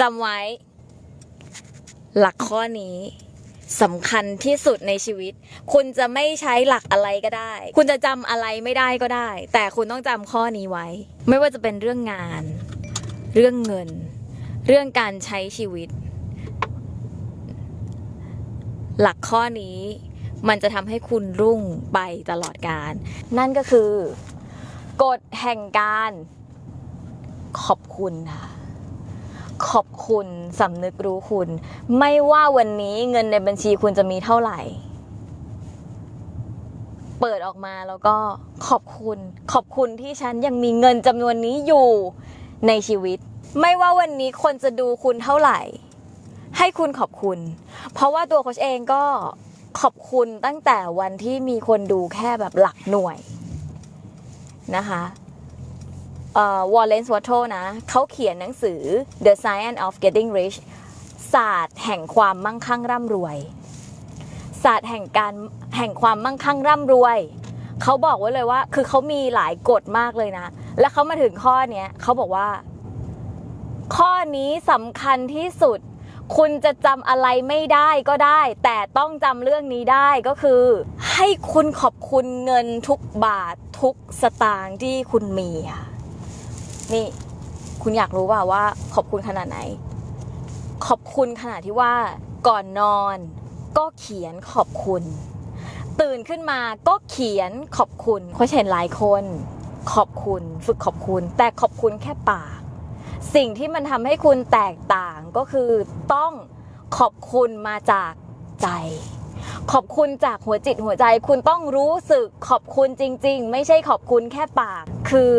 จำไว้ หลักข้อนี้สำคัญที่สุดในชีวิต คุณจะไม่ใช้หลักอะไรก็ได้ คุณจะจำอะไรไม่ได้ก็ได้ แต่คุณต้องจำข้อนี้ไว้ ไม่ว่าจะเป็นเรื่องงาน เรื่องเงิน เรื่องการใช้ชีวิต หลักข้อนี้มันจะทำให้คุณรุ่งไปตลอดกาลนั่นก็คือกฎแห่งการขอบคุณค่ะ ขอบคุณสำนึกรู้คุณ ไม่ว่าวันนี้เงินในบัญชีคุณจะมีเท่าไหร่ เปิดออกมาแล้วก็ขอบคุณ ขอบคุณที่ฉันยังมีเงินจำนวนนี้อยู่ในชีวิต ไม่ว่าวันนี้คนจะดูคุณเท่าไหร่ ให้คุณขอบคุณ เพราะว่าตัวโคชเองก็ขอบคุณตั้งแต่วันที่มีคนดูแค่แบบหลักหน่วยนะคะ วอลเลนส์วัตโตนะเขาเขียนหนังสือ The Science of Getting Rich ศาสตร์แห่งความมั่งคั่งร่ำรวย ศาสตร์แห่งการแห่งความมั่งคั่งร่ำรวย เขาบอกไว้เลยว่า คือเขามีหลายกฎมากเลยนะ แล้วเขามาถึงข้อเนี้ยเขาบอกว่า ข้อนี้สำคัญที่สุด คุณจะจำอะไรไม่ได้ก็ได้ แต่ต้องจำเรื่องนี้ได้ก็คือ ให้คุณขอบคุณเงินทุกบาททุกสตางค์ที่คุณมีอะ นี่คุณอยากรู้ว่าว่าขอบคุณขนาดไหน ขอบคุณขนาดที่ว่าก่อนนอน ก็เขียนขอบคุณ ตื่นขึ้นมาก็เขียนขอบคุณเขาเห็นหลายคน ขอบคุณฝึกขอบคุณ แต่ขอบคุณแค่ปาก สิ่งที่มันทำให้คุณแตกต่างก็คือต้องขอบคุณมาจากใจ ขอบคุณจากหัวจิตหัวใจ คุณต้องรู้สึกขอบคุณจริง ๆ ไม่ใช่ขอบคุณแค่ปาก คือ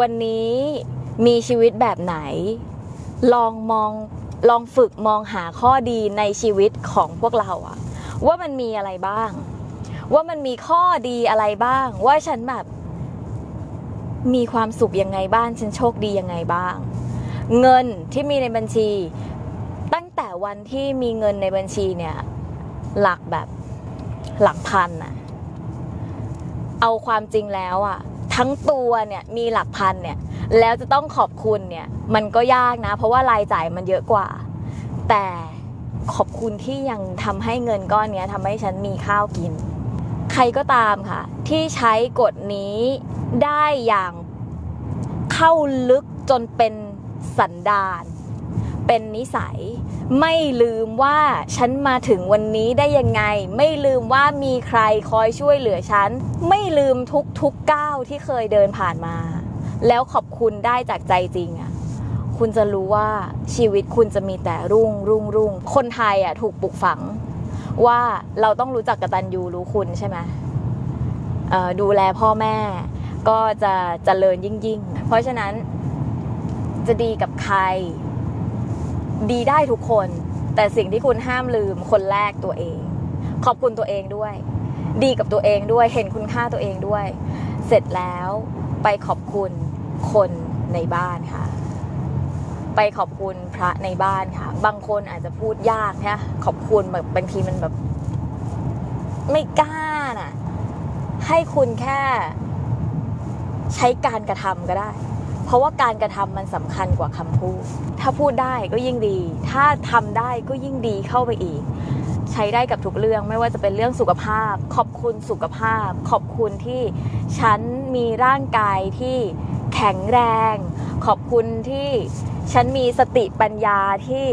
วันนี้มีชีวิตแบบไหน ลองมองลองฝึกมองหาข้อดีในชีวิตของพวกเราอะว่ามันมีอะไรบ้าง ว่ามันมีข้อดีอะไรบ้าง ว่าฉันแบบมีความสุขยังไงบ้างฉันโชคดียังไงบ้าง เงินที่มีในบัญชี ตั้งแต่วันที่มีเงินในบัญชีเนี่ย หลักแบบหลักพันอะเอาความจริงแล้วอะ ทั้งตัวเนี่ยมีหลักพันเนี่ยแล้วจะต้องขอบคุณเนี่ยมันก็ยากนะ เพราะว่ารายจ่ายมันเยอะกว่า แต่ขอบคุณที่ยังทำให้เงินก้อนเนี้ยทำให้ฉันมีข้าวกิน ใครก็ตามค่ะ ที่ใช้กฎนี้ได้อย่างเข้าลึกจนเป็นสันดาน เป็นนิสัย ไม่ลืมว่าฉันมาถึงวันนี้ได้ยังไง ไม่ลืมว่ามีใครคอยช่วยเหลือฉัน ไม่ลืมทุกทุกก้าวที่เคยเดินผ่านมา แล้วขอบคุณได้จากใจจริงอะคุณจะรู้ว่าชีวิตคุณจะมีแต่รุ่งรุ่งรุ่งคนไทยอะถูกปลูกฝัง ว่าเราต้องรู้จักกตัญญูรู้คุณใช่ไหมดูแลพ่อแม่ก็จะจะเจริญยิ่งยิ่งเพราะฉะนั้นจะดีกับใคร ดีได้ทุกคน แต่สิ่งที่คุณห้ามลืมคนแรกตัวเอง ขอบคุณตัวเองด้วย ดีกับตัวเองด้วยเห็นคุณค่าตัวเองด้วย เสร็จแล้วไปขอบคุณคนในบ้านค่ะ ไปขอบคุณพระในบ้านค่ะ บางคนอาจจะพูดยากนะขอบคุณแบบบางทีมันแบบ ไม่กล้าน่ะ ให้คุณแค่ ใช้การกระทำก็ได้ เพราะว่าการกระทำมันสำคัญกว่าคำพูด ถ้าพูดได้ก็ยิ่งดี ถ้าทำได้ก็ยิ่งดีเข้าไปอีก ใช้ได้กับทุกเรื่องไม่ว่าจะเป็นเรื่องสุขภาพ ขอบคุณสุขภาพ ขอบคุณที่ฉันมีร่างกายที่แข็งแรง ขอบคุณที่ฉันมีสติปัญญาที่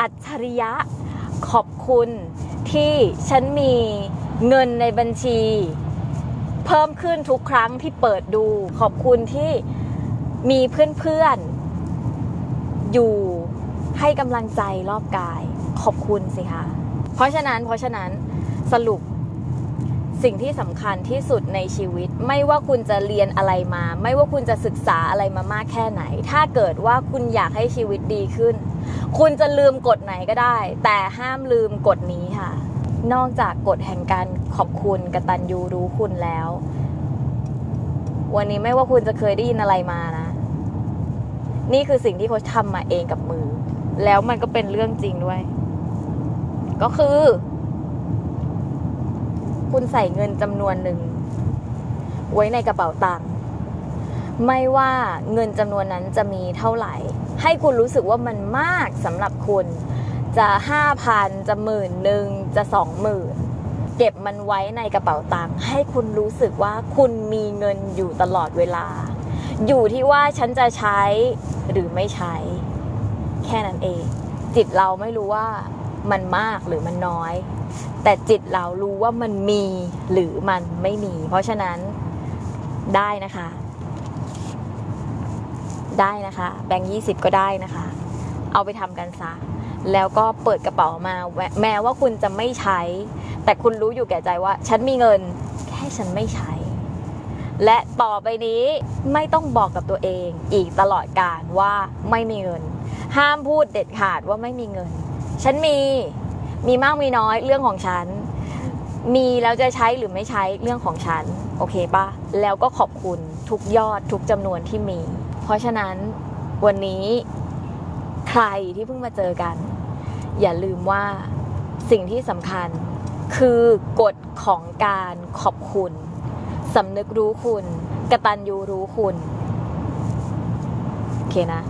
อัจฉริยะ ขอบคุณที่ฉันมีเงินในบัญชี เพิ่มขึ้นทุกครั้งที่เปิดดู ขอบคุณที่ มีเพื่อนๆ อยู่ให้กำลังใจรอบกาย ขอบคุณสิคะ เพราะฉะนั้นเพราะฉะนั้นสรุปสิ่งที่สำคัญที่สุดในชีวิต ไม่ว่าคุณจะเรียนอะไรมา ไม่ว่าคุณจะศึกษาอะไรมามากแค่ไหน ถ้าเกิดว่าคุณอยากให้ชีวิตดีขึ้น คุณจะลืมกฎไหนก็ได้ แต่ห้ามลืมกฎนี้ค่ะ นอกจากกฎแห่งการขอบคุณกตัญญูรู้คุณแล้ว วันนี้ไม่ว่าคุณจะเคยได้ยินอะไรมานะ นี่คือสิ่งที่เขาทำมาเองกับมือ แล้วมันก็เป็นเรื่องจริงด้วย ก็คือ คุณใส่เงินจำนวนหนึ่ง ไว้ในกระเป๋าตังค์ไม่ว่าเงินจำนวนนั้นจะมีเท่าไหร่ ให้คุณรู้สึกว่ามันมากสำหรับคุณ จะห้าพันจะหมื่นหนึ่งจะสองหมื่น เก็บมันไว้ในกระเป๋าตังค์ให้คุณรู้สึกว่าคุณมีเงินอยู่ตลอดเวลา อยู่ที่ว่าฉันจะใช้หรือไม่ใช้ แค่นั้นเอง จิตเราไม่รู้ว่ามันมากหรือมันน้อย แต่จิตเรารู้ว่ามันมีหรือมันไม่มี เพราะฉะนั้นได้นะคะ ได้นะคะ แบงค์ยี่สิบก็ได้นะคะ เอาไปทำกันซะ แล้วก็เปิดกระเป๋ามาแแม้ว่าคุณจะไม่ใช้ แต่คุณรู้อยู่แก่ใจว่า ฉันมีเงิน แค่ฉันไม่ใช้ และต่อไปนี้ไม่ต้องบอกกับตัวเอง อีกตลอดการว่าไม่มีเงิน ห้ามพูดเด็ดขาดว่าไม่มีเงิน ฉันมีมีมากมีน้อยเรื่องของฉัน มีแล้วจะใช้หรือไม่ใช้เรื่องของฉัน โอเคปะแล้วก็ขอบคุณทุกยอดทุกจำนวนที่มี เพราะฉะนั้นวันนี้ ใครที่เพิ่งมาเจอกัน อย่าลืมว่าสิ่งที่สำคัญคือกฎของการขอบคุณสำนึกรู้คุณ กระตันยูรู้คุณ โอเคนะ